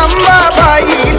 আম্মা বাই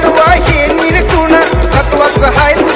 Sua kini kuna, aku aku hai ku